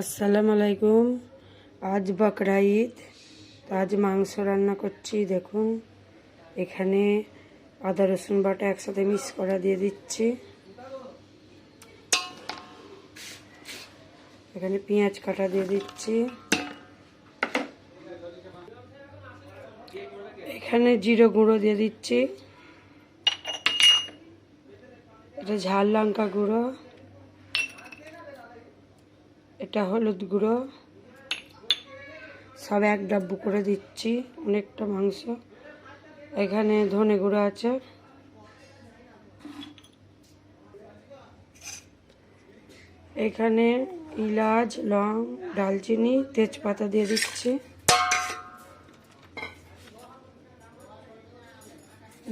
আসসালামু আলাইকুম। আজ বকরা ঈদ। আজ মাংস রান্না করছি, দেখুন। এখানে আদা, রসুন বাটা একসাথে মিক্স করা দিয়ে দিচ্ছি। এখানে পেঁয়াজ কাটা দিয়ে দিচ্ছি। এখানে জিরো গুঁড়ো দিয়ে দিচ্ছি। এটা ঝাল লঙ্কা গুঁড়ো। এটা হলুদ গুঁড়ো। সব এক ডাব্বু করে দিচ্ছি, অনেকটা মাংস। এখানে ধনে গুঁড়ো আছে। এখানে ইলাচ, লং ডালচিনি তেজপাতা দিয়ে দিচ্ছি।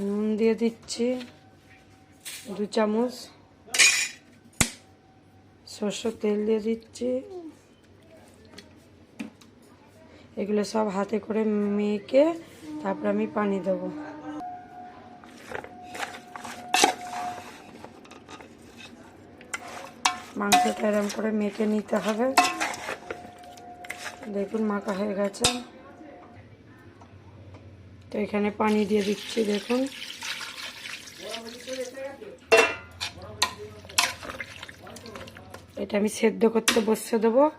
নুন দিয়ে দিচ্ছি, দু চামচ। সর্ষের তেল দিয়ে দিচ্ছি। এগুলো সব হাতে করে মেখে তারপর আমি পানি দেবো। মাংসটা এরম করে মেখে নিতে হবে। দেখুন মাখা হয়ে গেছে। তো এখানে পানি দিয়ে দিচ্ছি, দেখুন। এটা আমি সেদ্ধ করতে বসে দেবো।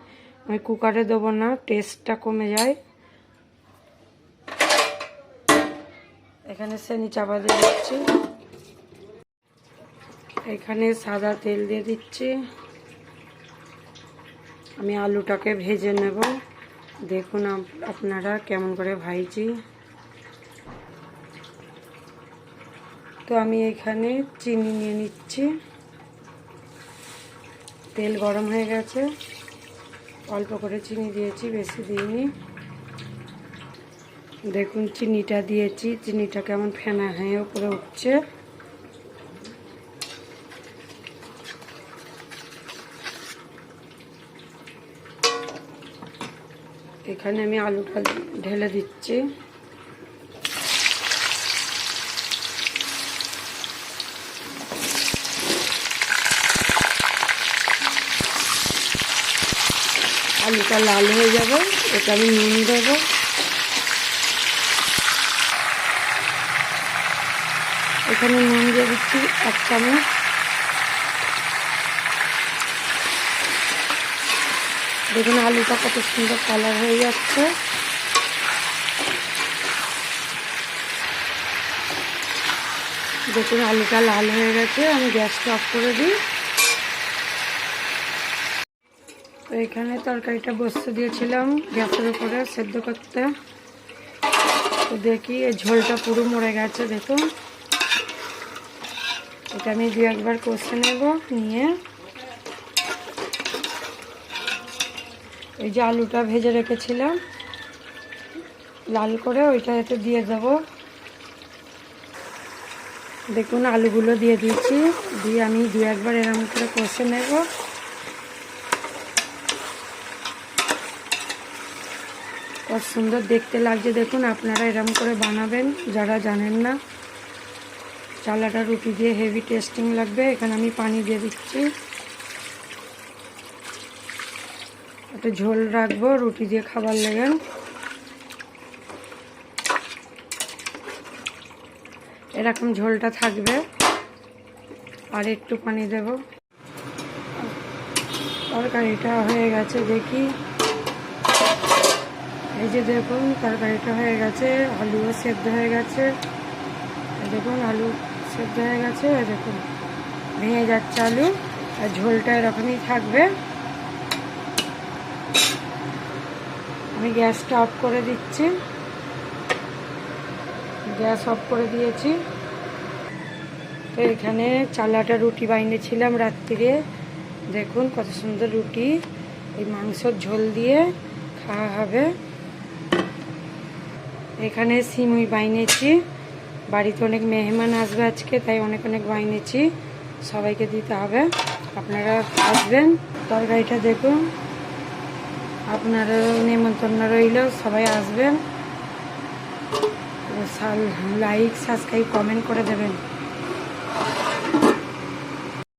আমি কুকারে দেবো না টেস্টটা কমে যায়। এখানে সেনি চাপা দিয়ে দিচ্ছি। এখানে সাদা তেল দিয়ে দিচ্ছি। আমি আলুটাকে ভেজে নেব। দেখুন আপ- আপনারা কেমন করে ভাইছি তো আমি এখানে চিনি নিয়ে নিচ্ছি। তেল গরম হয়ে গেছে। অল্প করে চিনি দিয়েছি, বেশি দিইনি। দেখুন, চিনিটা দিয়েছি। চিনিটা কেমন ফেনা হয়ে উপরে উঠছে। এখানে আমি আলুটা ঢেলে দিচ্ছি। আলুটা লাল হয়ে যাবে এটা আমি নুন দেবো। এখানে নুন দিয়ে দিচ্ছি এক চামচ। দেখুন আলুটা কত সুন্দর কালার হয়ে যাচ্ছে। দেখুন আলুটা লাল হয়ে গেছে, আমি গ্যাসটা অফ করে দিই। তো এখানে তরকারিটা বসতে দিয়েছিলাম গ্যাসের উপরে সেদ্ধ করতে। তো দেখি এই ঝোলটা পুরো মরে গেছে, দেখুন। এটা আমি দু একবার কষে নেব, নিয়ে। এই যে আলুটা ভেজে রেখেছিলাম, লাল করে ওইটা এতে দিয়ে দেবো। দেখুন, আলুগুলো দিয়ে দিয়েছি, দিয়ে আমি দু একবার এরম করে কষে নেব। কত সুন্দর দেখতে লাগছে। দেখুন, আপনারা এরম করে বানাবেন, যারা জানেন না। চালাটা রুটি দিয়ে হেভি টেস্টিং লাগবে। এখানে আমি পানি দিয়ে দিচ্ছি। একটা ঝোল রাখব রুটি দিয়ে খাবার লেগেন এরকম ঝোলটা থাকবে। আর একটু পানি দেব। তরকারিটা হয়ে গেছে, দেখি। এই যে দেখুন, তরকারিটা হয়ে গেছে, আলুও সেদ্ধ হয়ে গেছে। দেখুন, আলু সেদ্ধ হয়ে গেছে দেখুন, ভেঙে যাচ্ছে আলু, আর ঝোলটা এরকমই থাকবে। আমি গ্যাসটা অফ করে দিচ্ছি। গ্যাস অফ করে দিয়েছি। তো এখানে চালাটা রুটি বানিয়েছিলাম রাত্রিরে। দেখুন কত সুন্দর রুটি। এই মাংসর ঝোল দিয়ে খাওয়া হবে। এখানে সিমুই বাইনেছি বাড়িতে অনেক মেহমান আসবে আজকে, তাই অনেক অনেক বাইনেছি সবাইকে দিতে হবে। আপনারা আসবেন। তরকারিটা দেখুন। আপনারা নেমন্তন্ন রইল, সবাই আসবেন। লাইক সাবস্ক্রাইব কমেন্ট করে দেবেন।